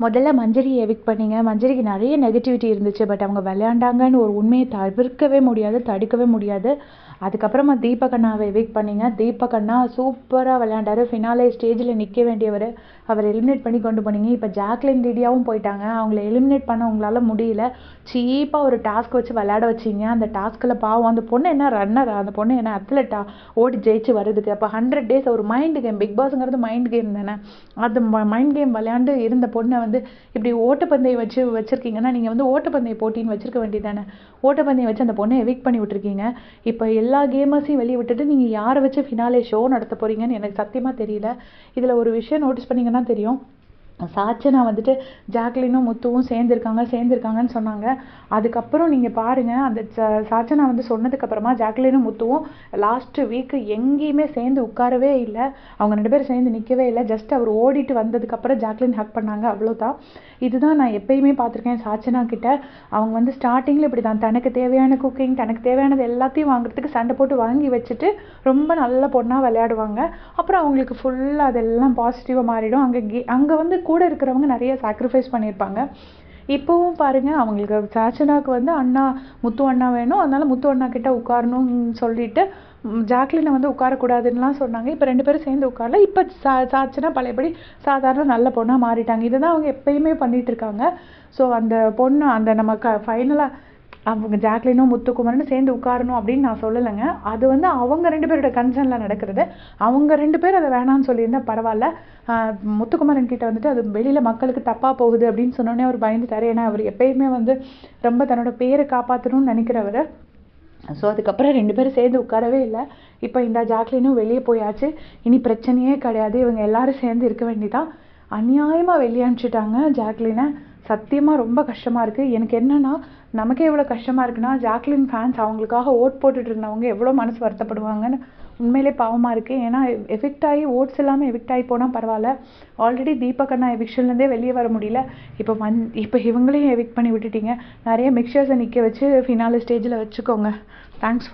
முதல்ல மஞ்சரியை எவிக் பண்ணீங்க. மஞ்சரிக்கு நிறைய நெகட்டிவிட்டி இருந்துச்சு. பட் அவங்க விளையாண்டாங்கன்னு ஒரு உண்மையை தவிர்க்கவே முடியாது தடுக்கவே முடியாது. அதுக்கப்புறமா தீபக் அண்ணாவை எவிக்ட் பண்ணீங்க. தீபக் அண்ணா சூப்பராக விளையாண்டாரு. ஃபினாலே ஸ்டேஜில் நிற்க வேண்டியவர். அவர் எலிமினேட் பண்ணி கொண்டு போனீங்க. இப்போ ஜாக்லின் டிடியாவும் போயிட்டாங்க. அவங்கள எலிமினேட் பண்ண உங்களால் முடியல. சீப்பாக ஒரு டாஸ்க் வச்சு விளையாட வச்சிங்க. அந்த டாஸ்கில் பாவம். அந்த பொண்ணு என்ன ரன்னர் அந்த பொண்ணு என்ன அத்லெட்டா ஓடி ஜெயிச்சு வர்றதுக்கு. அப்போ ஹண்ட்ரட் டேஸ் ஒரு மைண்ட் கேம் பிக் பாஸுங்கிறது மைண்ட் கேம் தானே? அது மைண்ட் கேம் விளையாண்டு இருந்த பொண்ணை வந்து இப்படி ஓட்டப்பந்தயம் வச்சு வச்சுருக்கீங்கன்னா நீங்கள் வந்து ஓட்டப்பந்தய போட்டின்னு வச்சுருக்க வேண்டியதானே ஓட்டப்பந்தயம் வச்சு அந்த பொண்ணை எவிக் பண்ணி விட்டுருக்கீங்க. இப்போ எல்லா கேமர்ஸையும் வெளியே விட்டுட்டு நீங்கள் யாரை வச்சு ஃபினாலே ஷோ நடத்த போகிறீங்கன்னு எனக்கு சத்தியமாக தெரியல. இதில் ஒரு விஷயம் நோட்டீஸ் பண்ணிங்கன்னா தெரியும். சாச்சனா வந்துட்டு ஜாக்லினும் முத்துவும் சேர்ந்துருக்காங்க சேர்ந்துருக்காங்கன்னு சொன்னாங்க. அதுக்கப்புறம் நீங்கள் பாருங்கள் அந்த ச- சாச்சனா வந்து சொன்னதுக்கப்புறமா ஜாக்லினும் முத்துவும் லாஸ்ட்டு வீக்கு எங்கேயுமே சேர்ந்து உட்காரவே இல்லை. அவங்க ரெண்டு பேரும் சேர்ந்து நிற்கவே இல்லை. ஜஸ்ட் அவர் ஓடிட்டு வந்ததுக்கப்புறம் ஜாக்லின் ஹக் பண்ணாங்க அவ்வளோதான் இதுதான் நான் எப்பயுமே பார்த்துருக்கேன் சாச்சனா கிட்ட. அவங்க வந்து ஸ்டார்டிங்கில் இப்படி தான் தனக்கு தேவையான குக்கிங் தனக்கு தேவையானது எல்லாத்தையும் வாங்குறதுக்கு சண்டை போட்டு வாங்கி வச்சுட்டு ரொம்ப நல்ல பொண்ணாக விளையாடுவாங்க. அப்புறம் அவங்களுக்கு ஃபுல்லாக அதெல்லாம் பாசிட்டிவாக மாறிடும். அங்கே கே அங்கே வந்து கூட இருக்கிறவங்க நிறைய சாக்ரிஃபைஸ் பண்ணியிருப்பாங்க. இப்போவும் பாருங்க அவங்களுக்கு சாச்சனாவுக்கு வந்து அண்ணா முத்து அண்ணா வேணும். அதனால் முத்து அண்ணா கிட்ட உட்காரணும்னு சொல்லிட்டு ஜாக்லினை வந்து உட்காரக்கூடாதுன்னுலாம் சொன்னாங்க. இப்போ ரெண்டு பேரும் சேர்ந்து உட்காரல. இப்போ சா சாச்சனா பழையபடி சாதாரண நல்ல பொண்ணாக மாறிட்டாங்க. இதுதான் அவங்க எப்பயுமே பண்ணிகிட்ருக்காங்க இருக்காங்க. ஸோ அந்த பொண்ணு அந்த நம்ம க ஃபைனலாக அவங்க ஜாக்லினும் முத்துக்குமரனும் சேர்ந்து உட்காரணும் அப்படின்னு நான் சொல்லலைங்க. அது வந்து அவங்க ரெண்டு பேரோட கன்சர்னில் நடக்கிறது. அவங்க ரெண்டு பேர் அதை வேணாம்னு சொல்லியிருந்தால் பரவாயில்ல. முத்துக்குமரன் கிட்ட வந்துட்டு அது வெளியில் மக்களுக்கு தப்பாக போகுது அப்படின்னு சொன்னோடனே அவர் பயந்து ஏன்னா அவர் எப்பயுமே வந்து ரொம்ப தன்னோட பேரை காப்பாற்றணும்னு நினைக்கிறவர். ஸோ அதுக்கப்புறம் ரெண்டு பேரும் சேர்ந்து உட்காரவே இல்லை. இப்போ இந்த ஜாக்லினும் வெளியே போயாச்சு. இனி பிரச்சனையே கிடையாது. இவங்க எல்லாரும் சேர்ந்து இருக்க வேண்டிதான் அநியாயமாக வெளியே அனுப்பிச்சிட்டாங்க ஜாக்லினை. சத்தியமாக ரொம்ப கஷ்டமாக இருக்குது எனக்கு என்னன்னா நமக்கே எவ்வளோ கஷ்டமாக இருக்குன்னா ஜாக்லின் ஃபேன்ஸ் அவங்களுக்காக ஓட் போட்டுட்டு இருந்தவங்க எவ்வளோ மனசு வருத்தப்படுவாங்கன்னு உண்மையிலே பாவமாக இருக்குது ஏன்னா எஃபெக்ட் ஆகி ஓட்ஸ் இல்லாமல் எஃபெக்ட் ஆகி போனால் பரவாயில்ல. ஆல்ரெடி தீபக் அண்ணா எவிக்ஷன்லேருந்தே வெளியே வர முடியல. இப்போ வந் இப்போ இவங்களையும் எவிக்ட் பண்ணி விட்டுட்டீங்க. நிறைய மிக்சர்ஸை நிற்க வச்சு ஃபினாலே ஸ்டேஜில் வச்சுக்கோங்க. தேங்க்ஸ்